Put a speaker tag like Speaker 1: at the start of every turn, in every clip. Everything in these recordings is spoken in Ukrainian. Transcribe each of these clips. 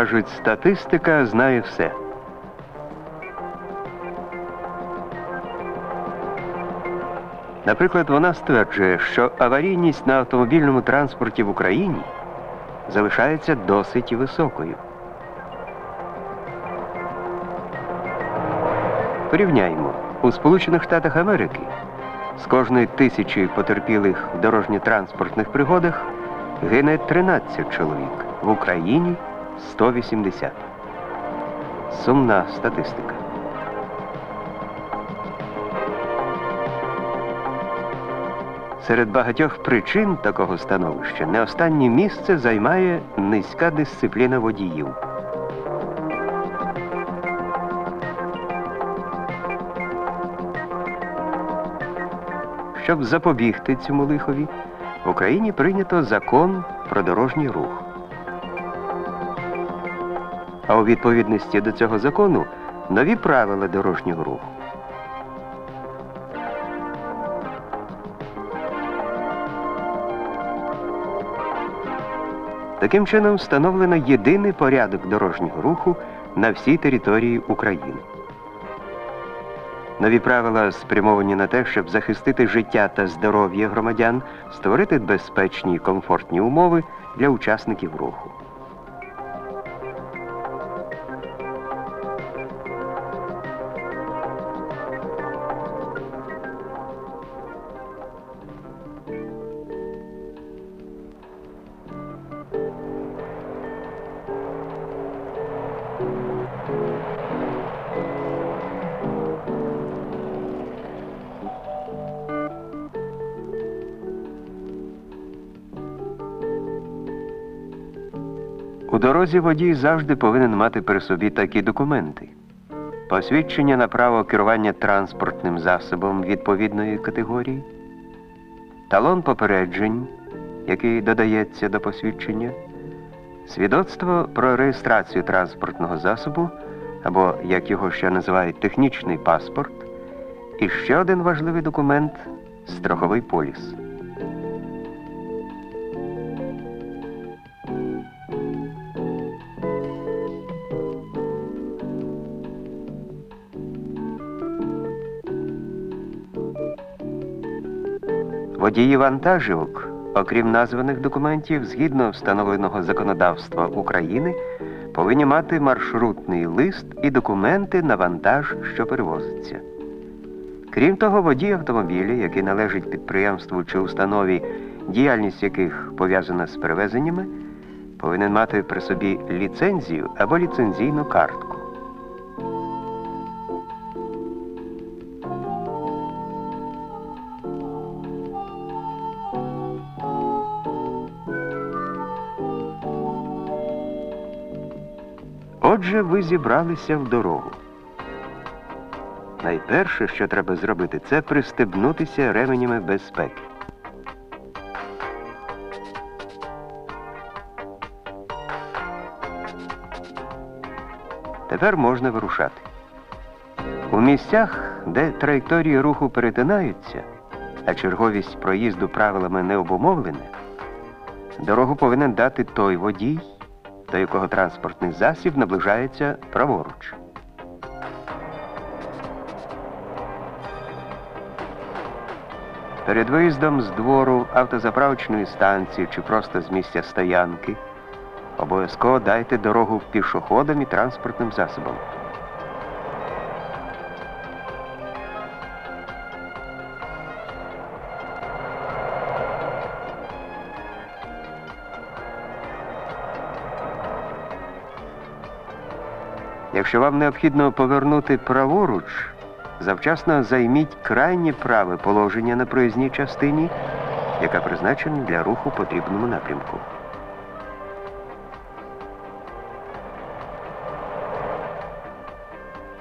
Speaker 1: Кажуть, статистика знає все. Наприклад, вона стверджує, що аварійність на автомобільному транспорті в Україні залишається досить високою. Порівняймо, у Сполучених Штатах Америки з кожної тисячі потерпілих в дорожньо-транспортних пригодах гине 13 чоловік, в Україні 180. Сумна статистика. Серед багатьох причин такого становища не останнє місце займає низька дисципліна водіїв. Щоб запобігти цьому лихові, в Україні прийнято закон про дорожній рух. А у відповідності до цього закону нові правила дорожнього руху. Таким чином встановлено єдиний порядок дорожнього руху на всій території України. Нові правила спрямовані на те, щоб захистити життя та здоров'я громадян, створити безпечні і комфортні умови для учасників руху. Дорозі водій завжди повинен мати при собі такі документи. Посвідчення на право керування транспортним засобом відповідної категорії, талон попереджень, який додається до посвідчення, свідоцтво про реєстрацію транспортного засобу, або, як його ще називають, технічний паспорт, і ще один важливий документ страховий поліс. Водії вантажівок, окрім названих документів, згідно встановленого законодавства України, повинні мати маршрутний лист і документи на вантаж, що перевозиться. Крім того, водій автомобіля, який належить підприємству чи установі, діяльність яких пов'язана з перевезеннями, повинен мати при собі ліцензію або ліцензійну картку. Отже, ви зібралися в дорогу. Найперше, що треба зробити, це пристебнутися ременями безпеки. Тепер можна вирушати. У місцях, де траєкторії руху перетинаються, а черговість проїзду правилами не обумовлена, дорогу повинен дати той водій, до якого транспортний засіб наближається праворуч. Перед виїздом з двору автозаправочної станції чи просто з місця стоянки обов'язково дайте дорогу пішоходам і транспортним засобам. Якщо вам необхідно повернути праворуч, завчасно займіть крайнє праве положення на проїзній частині, яка призначена для руху потрібному напрямку.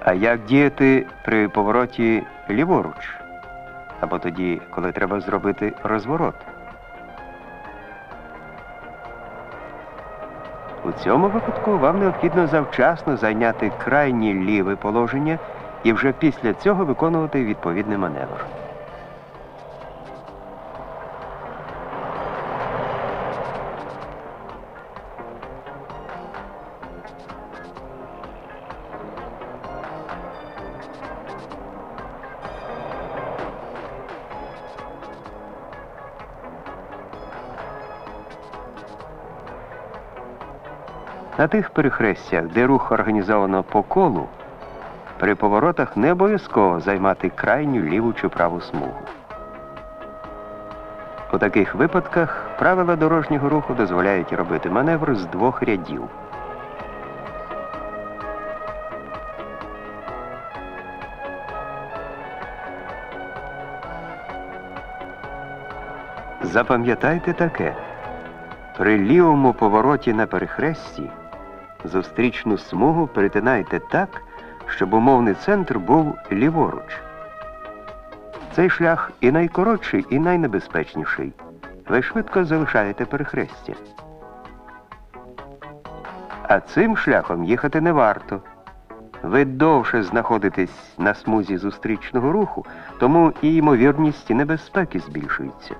Speaker 1: А як діяти при повороті ліворуч? Або тоді, коли треба зробити розворот? У цьому випадку вам необхідно завчасно зайняти крайнє ліве положення і вже після цього виконувати відповідний маневр. На тих перехрестях, де рух організовано по колу, при поворотах не обов'язково займати крайню ліву чи праву смугу. У таких випадках правила дорожнього руху дозволяють робити маневр з двох рядів. Запам'ятайте таке. При лівому повороті на перехресті зустрічну смугу перетинайте так, щоб умовний центр був ліворуч. Цей шлях і найкоротший, і найнебезпечніший. Ви швидко залишаєте перехрестя. А цим шляхом їхати не варто. Ви довше знаходитесь на смузі зустрічного руху, тому і ймовірність небезпеки збільшується.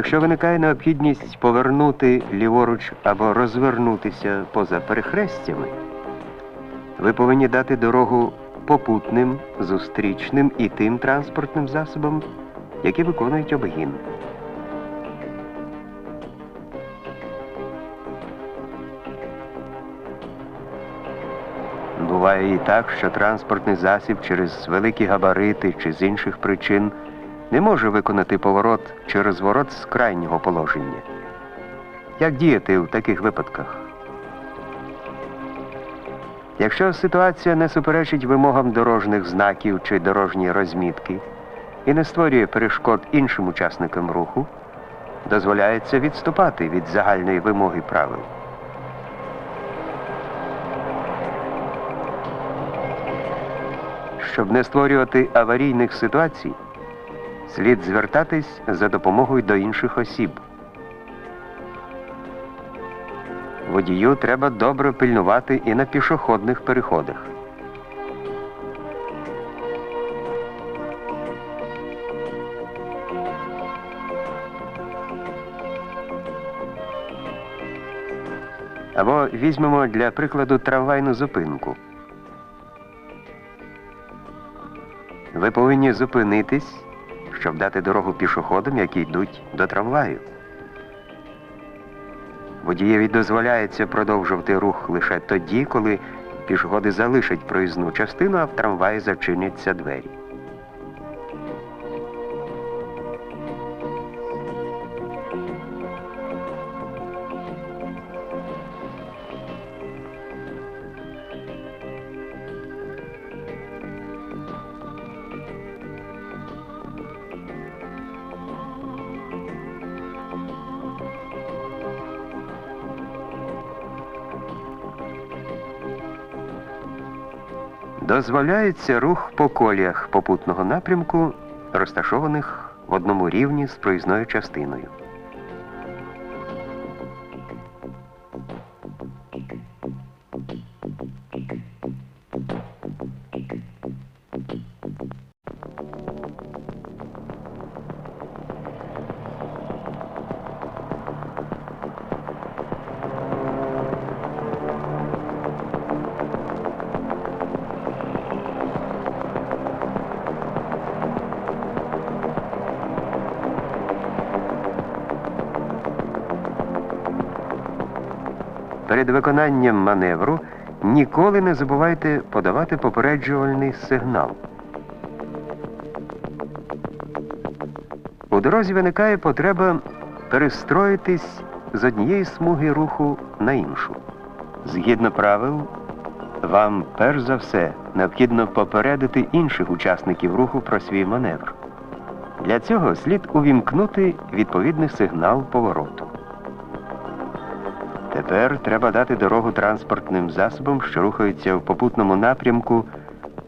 Speaker 1: Якщо виникає необхідність повернути ліворуч або розвернутися поза перехрестями, ви повинні дати дорогу попутним, зустрічним і тим транспортним засобам, які виконують обгін. Буває і так, що транспортний засіб через великі габарити чи з інших причин не може виконати поворот чи розворот з крайнього положення. Як діяти в таких випадках? Якщо ситуація не суперечить вимогам дорожніх знаків чи дорожньої розмітки і не створює перешкод іншим учасникам руху, дозволяється відступати від загальної вимоги правил. Щоб не створювати аварійних ситуацій, слід звертатись за допомогою до інших осіб. Водію треба добре пильнувати і на пішохідних переходах. Або візьмемо для прикладу трамвайну зупинку. Ви повинні зупинитись, щоб дати дорогу пішоходам, які йдуть до трамваю. Водієві дозволяється продовжувати рух лише тоді, коли пішоходи залишать проїзну частину, а в трамваї зачиняться двері. Дозволяється рух по коліях попутного напрямку, розташованих в одному рівні з проїзною частиною. Перед виконанням маневру ніколи не забувайте подавати попереджувальний сигнал. У дорозі виникає потреба перестроїтись з однієї смуги руху на іншу. Згідно правил, вам перш за все необхідно попередити інших учасників руху про свій маневр. Для цього слід увімкнути відповідний сигнал повороту. Тепер треба дати дорогу транспортним засобам, що рухаються в попутному напрямку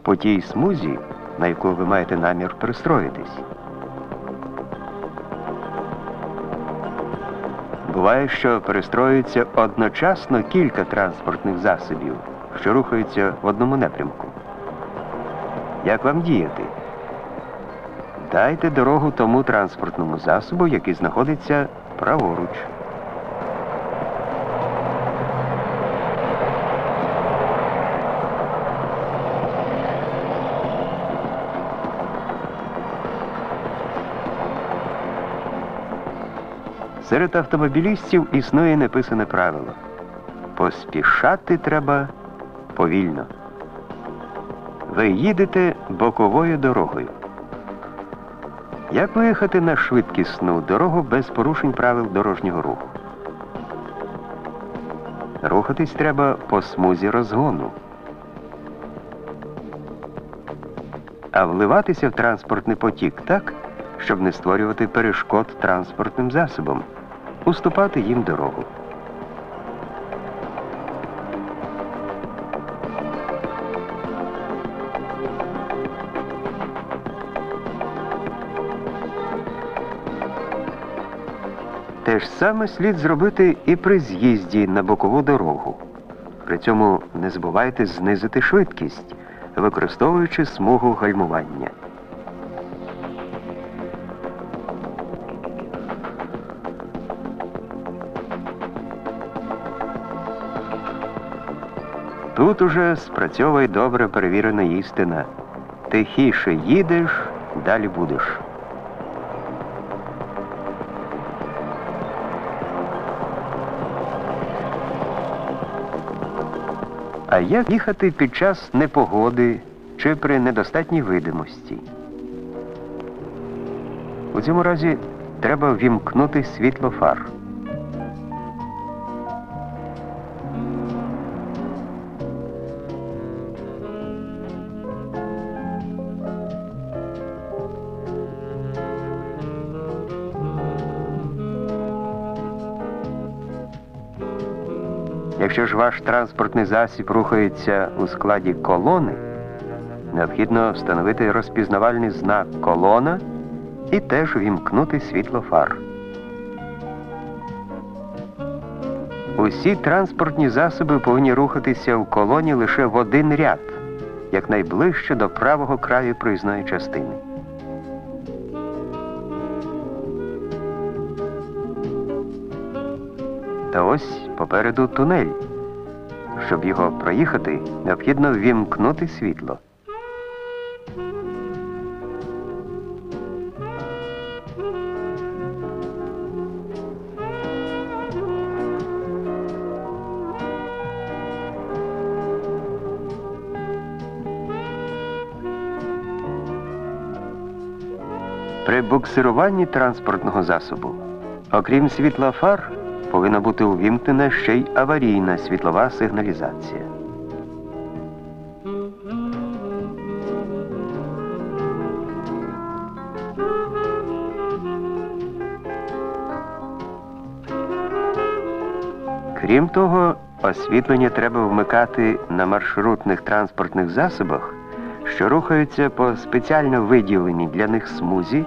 Speaker 1: по тій смузі, на яку ви маєте намір пристроїтись. Буває, що перестроюється одночасно кілька транспортних засобів, що рухаються в одному напрямку. Як вам діяти? Дайте дорогу тому транспортному засобу, який знаходиться праворуч. Серед автомобілістів існує неписане правило. Поспішати треба повільно. Ви їдете боковою дорогою. Як виїхати на швидкісну дорогу без порушень правил дорожнього руху? Рухатись треба по смузі розгону. А вливатися в транспортний потік так, щоб не створювати перешкод транспортним засобам, уступати їм дорогу. Те ж саме слід зробити і при з'їзді на бокову дорогу. При цьому не забувайте знизити швидкість, використовуючи смугу гальмування. Тут уже спрацьовує добре перевірена істина. Тихіше їдеш, далі будеш. А як їхати під час непогоди чи при недостатній видимості? У цьому разі треба вімкнути світло фар. Якщо ж ваш транспортний засіб рухається у складі колони, необхідно встановити розпізнавальний знак колона і теж вімкнути світло фар. Усі транспортні засоби повинні рухатися в колоні лише в один ряд, якнайближче до правого краю проїзної частини. Та ось попереду тунель. Щоб його проїхати, необхідно ввімкнути світло. При буксируванні транспортного засобу, окрім світла фар, повинна бути увімкнена ще й аварійна світлова сигналізація. Крім того, освітлення треба вмикати на маршрутних транспортних засобах, що рухаються по спеціально виділеній для них смузі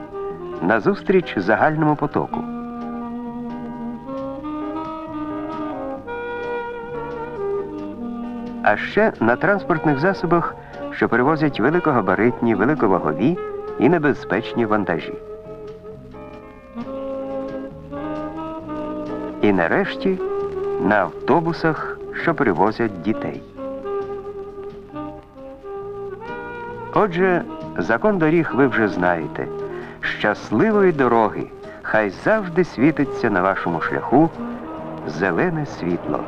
Speaker 1: назустріч загальному потоку. А ще на транспортних засобах, що перевозять великогабаритні, великовагові і небезпечні вантажі. І нарешті на автобусах, що перевозять дітей. Отже, закон доріг ви вже знаєте. Щасливої дороги! Хай завжди світиться на вашому шляху зелене світло.